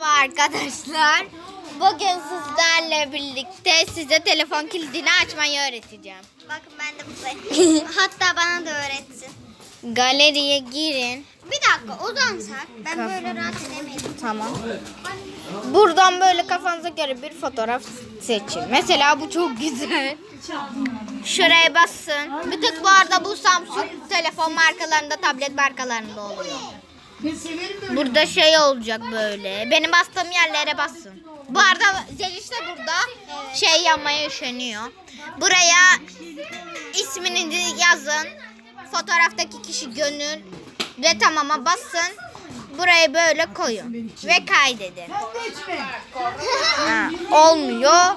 Merhaba arkadaşlar. Bugün sizlerle birlikte size telefon kilidini açmayı öğreteceğim. Bakın ben de buradayım. Hatta bana da öğretsin. Galeriye girin. Bir dakika uzansak. Ben Tamam. böyle rahat edemedim. Tamam. Buradan böyle kafanıza göre bir fotoğraf seçin. Mesela bu çok güzel. Şuraya basın. Bir tek bu arada bu Samsung telefon markalarında, tablet markalarında oluyor. Burada şey olacak böyle. Benim bastığım yerlere basın. Bu arada Zeliş de burada şey yapmaya üşeniyor. Buraya isminizi yazın. Fotoğraftaki kişi gönül ve tamama basın. Buraya böyle koyun ve kaydedin. Ha, olmuyor.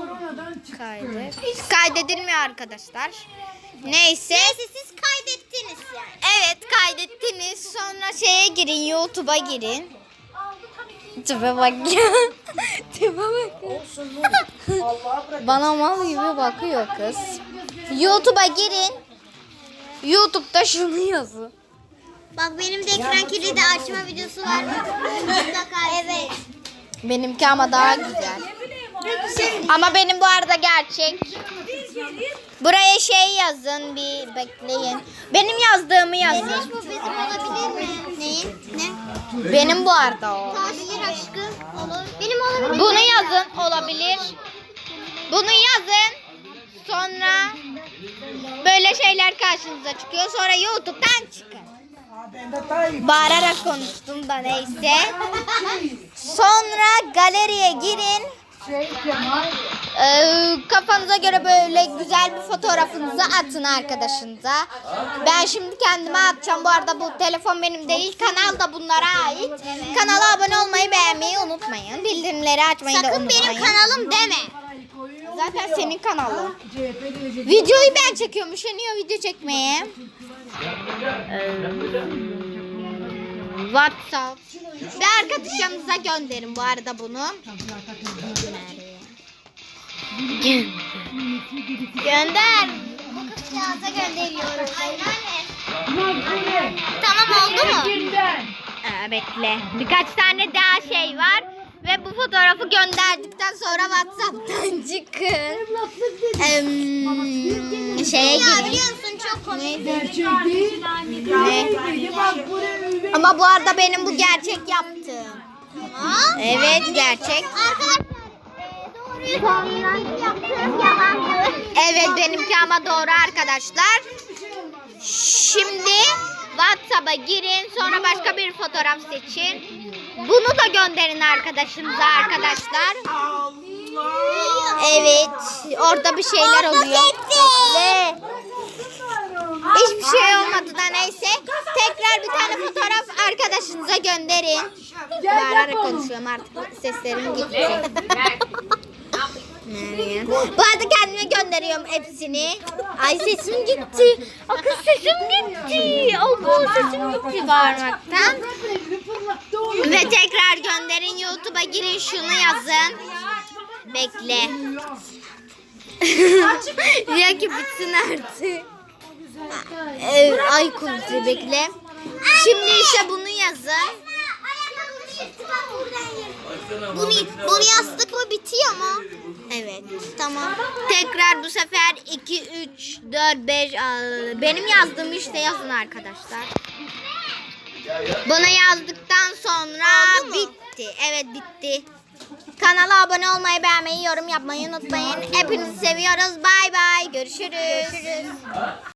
Kaydet. Kaydedilmiyor arkadaşlar. Neyse. Neyse siz kaydettiniz. Sonra şeye girin YouTube'a girin. Tipe bak ya. Tipe bak. Bana mal gibi bakıyor kız. YouTube'a girin. YouTube'da şunu yazın. Bak benim de ekran kilidi açma videosu var. Mutlaka evet. Benimki ama daha güzel. Ama benim bu arada gerçek. Buraya şey yazın bir bekleyin. Benim yazdığımı yazın. Bu bizim olabilir mi? Neyin? Ne? Benim bu arada o. Olabilir aşkım. Olur. Benim olabilir. Bunu yazın olabilir. Bunu yazın. Sonra böyle şeyler karşınıza çıkıyor. Sonra YouTube'dan çıkın. Bağırarak konuştum da neyse. Sonra galeriye girin. Ee, kafanıza göre böyle güzel bir fotoğrafınızı atın arkadaşınıza. Ben şimdi kendime atacağım. Bu arada bu telefon benim değil. Kanal da bunlara ait. Kanala abone olmayı beğenmeyi unutmayın. Bildirimleri açmayı da Sakın unutmayın. benim kanalım deme. Zaten senin kanalın. Videoyu ben çekiyorum. Üşeniyor video çekmeye. Ee, WhatsApp. Ve arkadaşlarınıza gönderin bu arada bunu. Gönder. Bu kızcağıza gönderiyorum. Anneanne. Tamam oldu mu? Ee, bekle. Birkaç tane daha şey var. Ve bu fotoğrafı gönderdikten sonra WhatsApp'tan çıkın. Em, şeye Ya girin. biliyor musun çok komik. Gerçek değil. Ama bu arada benim bu gerçek yaptığım. Tamam. Evet gerçek. Arkadaşlar Evet benimki ama doğru arkadaşlar. Şimdi WhatsApp'a girin sonra başka bir fotoğraf seçin. Bunu da gönderin arkadaşınıza arkadaşlar. Evet orada bir şeyler oluyor. Ve hiçbir şey olmadı da neyse. Tekrar bir tane fotoğraf arkadaşınıza gönderin. Bağırarak konuşuyorum artık seslerim gitti. Bu arada kendime gönderiyorum hepsini. Ay sesim gitti. Aa, kız sesim gitti. Allah sesim gitti bağırmaktan. Ve tekrar gönderin YouTube'a girin şunu yazın. Bekle. Diyor ki bitsin artık. Ay kuzu bekle. Şimdi işte bunu yazın. Bunu, bunu yazdık mı bitiyor mu? Evet. Tamam. Tekrar bu sefer 2, 3, 4, 5 benim yazdığımı işte yazın arkadaşlar. Bana yazdıktan sonra bitti. Evet bitti. Kanala abone olmayı, beğenmeyi, yorum yapmayı unutmayın. Hepinizi seviyoruz. Bay bay. Görüşürüz.